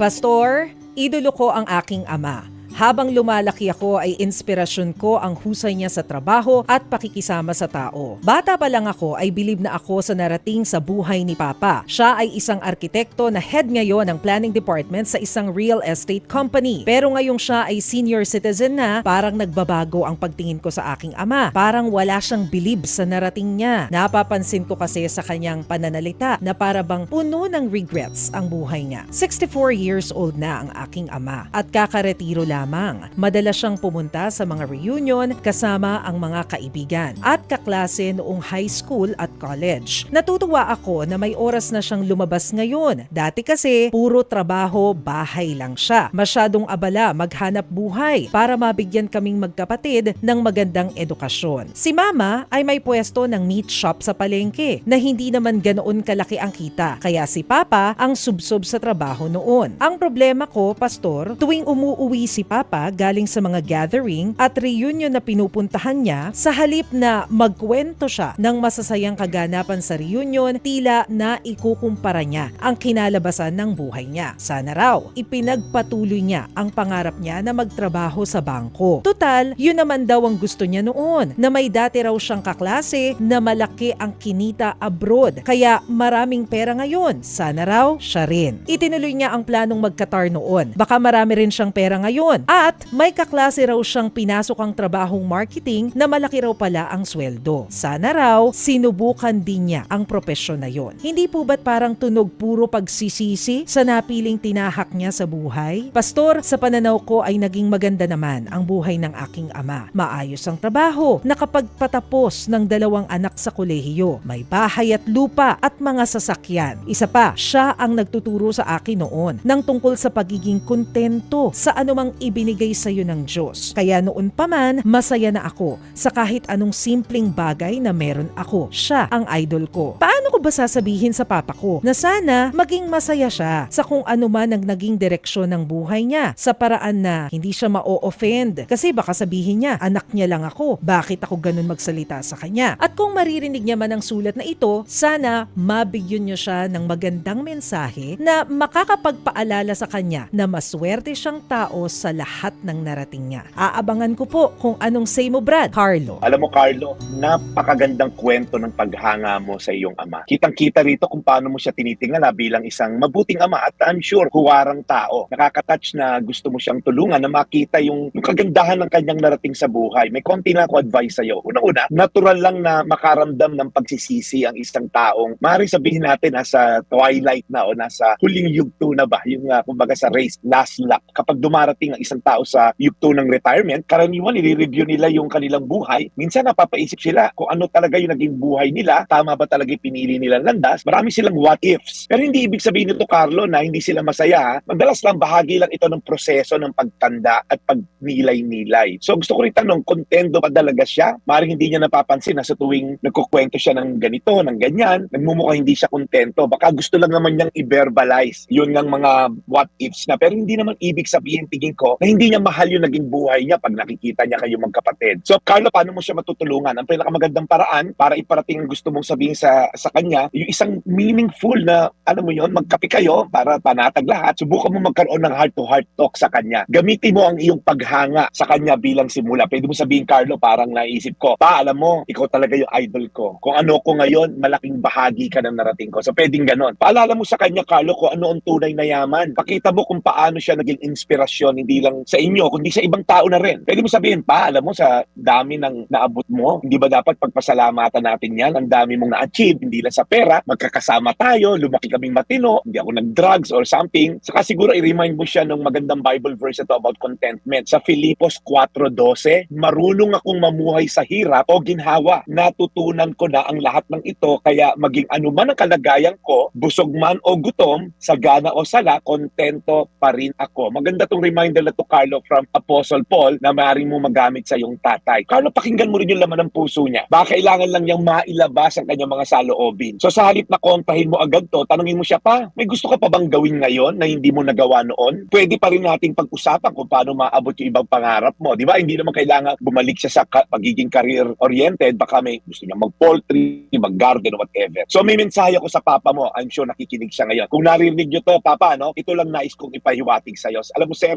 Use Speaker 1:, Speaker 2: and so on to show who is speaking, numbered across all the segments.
Speaker 1: Pastor, idolo ko ang aking ama. Habang lumalaki ako ay inspirasyon ko ang husay niya sa trabaho at pakikisama sa tao. Bata pa lang ako ay bilib na ako sa narating sa buhay ni Papa. Siya ay isang arkitekto na head ngayon ng planning department sa isang real estate company. Pero ngayong siya ay senior citizen na, parang nagbabago ang pagtingin ko sa aking ama. Parang wala siyang bilib sa narating niya. Napapansin ko kasi sa kanyang pananalita na para bang puno ng regrets ang buhay niya. 64 years old na ang aking ama at kakaretiro lamang. Madalas siyang pumunta sa mga reunion kasama ang mga kaibigan at kaklase noong high school at college. Natutuwa ako na may oras na siyang lumabas ngayon. Dati kasi puro trabaho, bahay lang siya. Masyadong abala maghanap buhay para mabigyan kaming magkapatid ng magandang edukasyon. Si mama ay may pwesto ng meat shop sa palengke na hindi naman ganoon kalaki ang kita. Kaya si papa ang subsob sa trabaho noon. Ang problema ko, pastor, tuwing umuuwi si papa galing sa mga gathering at reunion na pinupuntahan niya, sa halip na magkwento siya ng masasayang kaganapan sa reunion, tila na ikukumpara niya ang kinalabasan ng buhay niya. Sana raw, ipinagpatuloy niya ang pangarap niya na magtrabaho sa bangko. Total, yun naman daw ang gusto niya noon, na may dati raw siyang kaklase na malaki ang kinita abroad. Kaya maraming pera ngayon. Sana raw, siya rin. Itinuloy niya ang planong magkatar noon. Baka marami rin siyang pera ngayon. At may kaklase raw siyang pinasok ang trabahong marketing na malaki raw pala ang sweldo. Sana raw, sinubukan din niya ang propesyon na yon. Hindi po ba't parang tunog puro pagsisisi sa napiling tinahak niya sa buhay? Pastor, sa pananaw ko ay naging maganda naman ang buhay ng aking ama. Maayos ang trabaho, nakapagpatapos ng dalawang anak sa kolehiyo, may bahay at lupa at mga sasakyan. Isa pa, siya ang nagtuturo sa akin noon ng tungkol sa pagiging kontento sa anumang ibinigay sa iyo ng Diyos. Kaya noon pa man, masaya na ako sa kahit anong simpleng bagay na meron ako. Siya ang idol ko. Paano ko ba sasabihin sa papa ko na sana maging masaya siya sa kung ano man ang naging direksyon ng buhay niya sa paraan na hindi siya ma-offend kasi baka sabihin niya anak niya lang ako bakit ako ganun magsalita sa kanya at kung maririnig niya man ang sulat na ito sana mabigyan niyo siya ng magandang mensahe na makakapagpaalala sa kanya na maswerte siyang tao sa lahat ng narating niya aabangan ko po kung anong say mo Brad Carlo
Speaker 2: Alam mo, Carlo, napakagandang kwento ng paghanga mo sa iyong ama. Kitang-kita rito kung paano mo siya tinitingnan na bilang isang mabuting ama at I'm sure huwarang tao. Nakaka-touch na gusto mo siyang tulungan na makita yung, yung kagandahan ng kanyang narating sa buhay. May konti na ako advice sa iyo. Una-una, natural lang na makaramdam ng pagsisisi ang isang taong, maaari sabihin natin nasa twilight na o nasa huling yugto na ba, yung uh, kumbaga sa race, last lap. Kapag dumarating ang isang tao sa yugto ng retirement, karaniwan i-review nila yung kanilang buhay. Minsan napapaisip sila kung ano talaga yung naging buhay nila, tama ba talaga yung pinili nilang landas. Marami silang what ifs. Pero hindi ibig sabihin nito, Carlo, na hindi sila masaya. ha? Madalas lang bahagi lang ito ng proseso ng pagtanda at pagnilay-nilay. So gusto ko rin tanong, kontento pa talaga siya? Maring hindi niya napapansin na sa tuwing nagkukwento siya ng ganito, ng ganyan, nagmumukha hindi siya kontento. Baka gusto lang naman niyang i-verbalize yun ng mga what ifs na. Pero hindi naman ibig sabihin, tingin ko, na hindi niya mahal yung naging buhay niya pag nakikita niya kayo magkapatid. So, Carlo, paano mo siya matutulungan? Ang pinakamagandang paraan para iparating ang gusto mong sabihin sa sa kanya, yung isang meaningful na, ano mo yun, magkape kayo para panatag lahat. Subukan mo magkaroon ng heart-to-heart talk sa kanya. Gamitin mo ang iyong paghanga sa kanya bilang simula. Pwede mo sabihin, Carlo, parang naisip ko, pa, alam mo, ikaw talaga yung idol ko. Kung ano ko ngayon, malaking bahagi ka ng narating ko. So, pwedeng ganon. Paalala mo sa kanya, Carlo, kung ano ang tunay na yaman. Pakita mo kung paano siya naging inspirasyon, hindi lang sa inyo, kundi sa ibang tao na rin. Pwede mo sabihin, pa, alam mo, sa dami ng naabot mo, hindi ba dapat pagpasalamatan natin yan? Ang dami mong na-achieve, hindi lang sa pera, magkakasama tayo, lumaki kaming matino, hindi ako nag-drugs or something. Saka siguro i-remind mo siya ng magandang Bible verse ito about contentment. Sa Filipos 4.12, marunong akong mamuhay sa hirap o ginhawa. Natutunan ko na ang lahat ng ito, kaya maging anuman ang kalagayan ko, busog man o gutom, sagana o sala, kontento pa rin ako. Maganda tong reminder na to Carlo from Apostle Paul na maaaring mo magamit sa iyong tatay. Carlo, pakinggan mo rin yung laman ng puso niya. Baka kailangan lang niyang mailabas ang kanyang mga saloobin. So sa halip na kontahin mo agad to, tanungin mo siya pa, may gusto ka pa bang gawin ngayon na hindi mo nagawa noon? Pwede pa rin nating pag-usapan kung paano maabot yung ibang pangarap mo. Di ba? Hindi naman kailangan bumalik siya sa pagiging career-oriented. Baka may gusto niya mag-poultry, mag-garden, whatever. So may mensahe ako sa papa mo. I'm sure nakikinig siya ngayon. Kung narinig niyo to, papa, no? Ito lang nais kong ipahiwatig sa iyo. Alam mo, sir,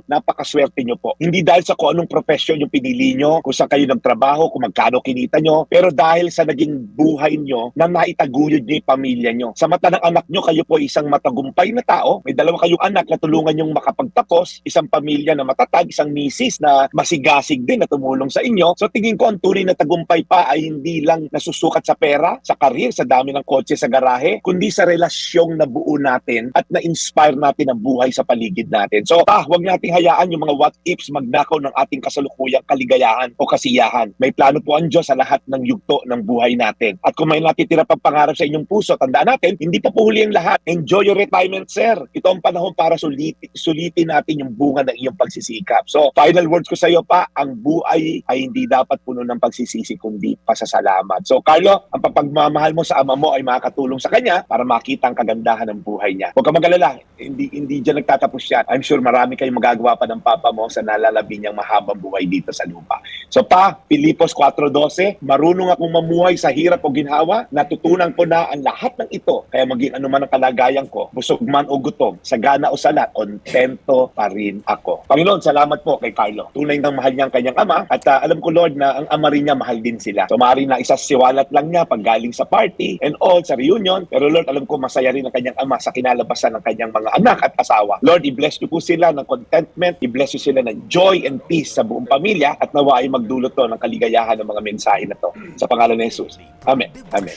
Speaker 2: napakaswerte niyo po. Hindi dahil sa kung anong profession yung pinili niyo, kung saan kayo nagtrabaho, kung magkano kinita niyo, pero dahil sa naging buhay niyo na naitaguyod niyo yung pamilya niyo. Sa mata ng anak niyo, kayo po isang matagumpay na tao. May dalawa kayong anak na tulungan niyong makapagtapos, isang pamilya na matatag, isang misis na masigasig din na tumulong sa inyo. So tingin ko ang tunay na tagumpay pa ay hindi lang nasusukat sa pera, sa karir, sa dami ng kotse sa garahe, kundi sa relasyong nabuo natin at na-inspire natin ang buhay sa paligid natin. So, ah, huwag nating hayaan yung mga what ifs magnakaw ng ating kasalukuyang kaligayahan o kasiyahan. May plano po ang Diyos sa lahat ng yugto ng buhay natin. At kung may natitira pang pangarap sa inyong puso, tandaan natin, hindi pa po huli ang lahat. Enjoy your retirement, sir. Ito ang panahon para sulitin, sulitin natin yung bunga ng iyong pagsisikap. So, final words ko sa iyo pa, ang buhay ay hindi dapat puno ng pagsisisi kundi pasasalamat. So, Carlo, ang papagmamahal mo sa ama mo ay makakatulong sa kanya para makita ang kagandahan ng buhay niya. Huwag ka magalala, hindi, hindi dyan nagtatapos yan. I'm sure marami kayong magagawa pa ng papa mo sa nalalabi niyang mahabang buhay dito sa lupa. So pa, Pilipos 4.12, marunong akong mamuhay sa hirap o ginhawa, natutunan ko na ang lahat ng ito. Kaya maging anuman ang kalagayan ko, busog man o gutom, sagana o salat, kontento pa rin ako. Panginoon, salamat po kay Carlo. Tunay ng mahal niya ang kanyang ama at ah, alam ko Lord na ang ama rin niya mahal din sila. So maaari na isa siwalat lang niya pag galing sa party and all sa reunion. Pero Lord, alam ko masaya rin ang kanyang ama sa kinalabasan ng kanyang mga anak at asawa. Lord, i-bless niyo po sila ng contentment, i-bless niyo sila ng joy and peace sa buong pamilya at nawa ay magdulot to ng kaligayahan ng mga mensahe na to. Sa pangalan ni Jesus. Amen. Amen.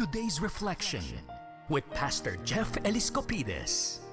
Speaker 3: Today's reflection with Pastor Jeff Eliscopides.